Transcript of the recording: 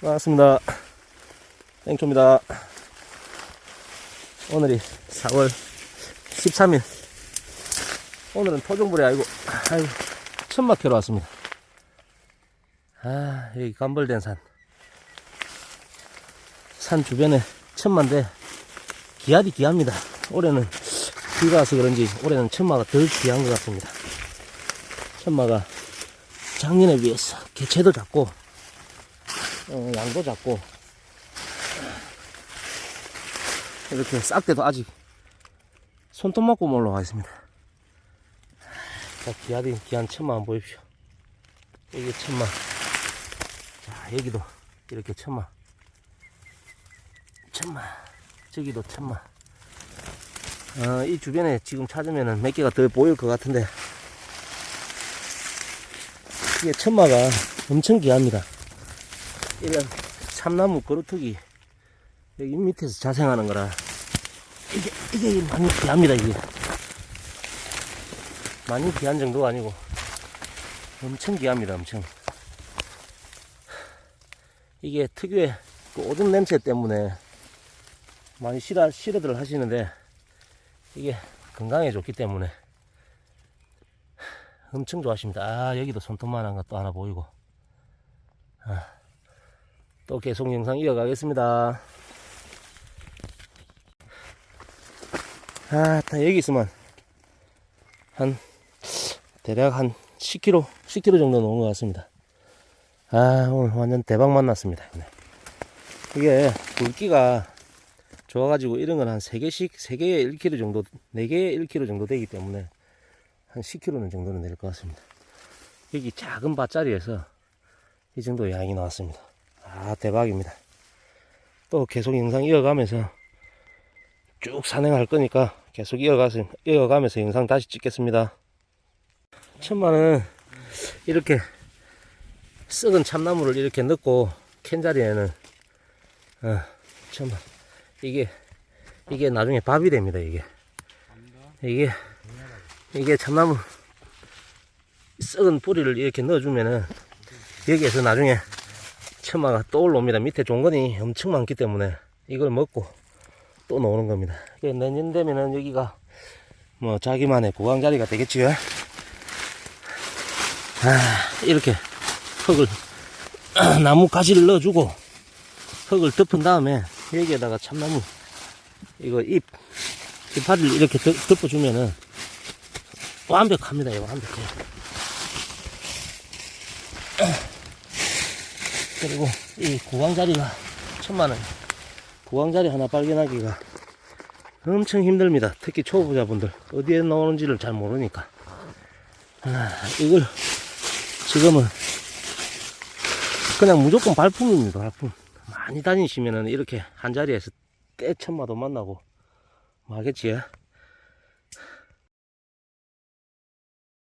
반갑습니다. 땡초입니다. 오늘이 4월 13일. 오늘은 아니고, 아이고, 천막 캐러 왔습니다. 아, 여기 감벌된 산. 산 주변에 천마인데, 기아이 기합니다. 올해는 비가 와서 그런지 올해는 천마가 덜 귀한 것 같습니다. 천마가 작년에 비해서 개체도 작고, 어, 양도 작고 이렇게 싹대도 아직 손톱 맞고 올라와 있습니다. 자, 기아린 기한 한번 보십시오. 여기 천마. 자, 여기도 이렇게 천마. 천마. 저기도 천마. 어, 이 주변에 지금 찾으면은 몇 개가 더 보일 것 같은데 이게 천마가 엄청 귀합니다. 이런 참나무 그루터기 여기 밑에서 자생하는 거라 이게 이게 많이 귀합니다 이게. 많이 귀한 정도가 아니고 엄청 귀합니다 엄청. 이게 특유의 그 오줌 냄새 때문에 많이 싫어 싫어들 하시는데 이게 건강에 좋기 때문에 엄청 좋아하십니다. 아 여기도 손톱만한 것도 하나 보이고. 아. 또 계속 영상 이어가겠습니다. 아, 다 여기 있으면 한 대략 한 10kg, 10kg 정도 놓은 것 같습니다. 아, 오늘 완전 대박 만났습니다. 네. 이게 굵기가 좋아가지고 이런 건 한 3개씩, 3개에 1kg 정도, 4개에 1kg 정도 되기 때문에 한 10kg는 정도는 될 것 같습니다. 여기 작은 밭자리에서 이 정도 양이 나왔습니다. 아, 대박입니다. 또 계속 영상 이어가면서 쭉 산행할 거니까 계속 이어가서, 이어가면서 영상 다시 찍겠습니다. 천만은 이렇게 썩은 참나무를 이렇게 넣고 캔 자리에는, 어, 천만. 이게, 이게 나중에 밥이 됩니다, 이게. 이게, 이게 참나무 썩은 뿌리를 이렇게 넣어주면은 여기에서 나중에 천마가 또 올라옵니다. 밑에 종건이 엄청 많기 때문에 이걸 먹고 또 나오는 겁니다. 내년 되면은 여기가 뭐 자기만의 보강 자리가 되겠지요. 아, 이렇게 흙을 나무 가지를 넣어주고 흙을 덮은 다음에 여기에다가 참나무 이거 잎 잎파리를 이렇게 덮, 덮어주면은 완벽합니다. 이거 완벽해요. 그리고 이 구강자리가 천만원. 구강자리 하나 발견하기가 엄청 힘듭니다. 특히 초보자분들. 어디에 나오는지를 잘 모르니까. 아, 이걸 지금은 그냥 무조건 발품입니다 발품. 많이 다니시면은 이렇게 한 자리에서 떼천마도 만나고. 뭐 하겠지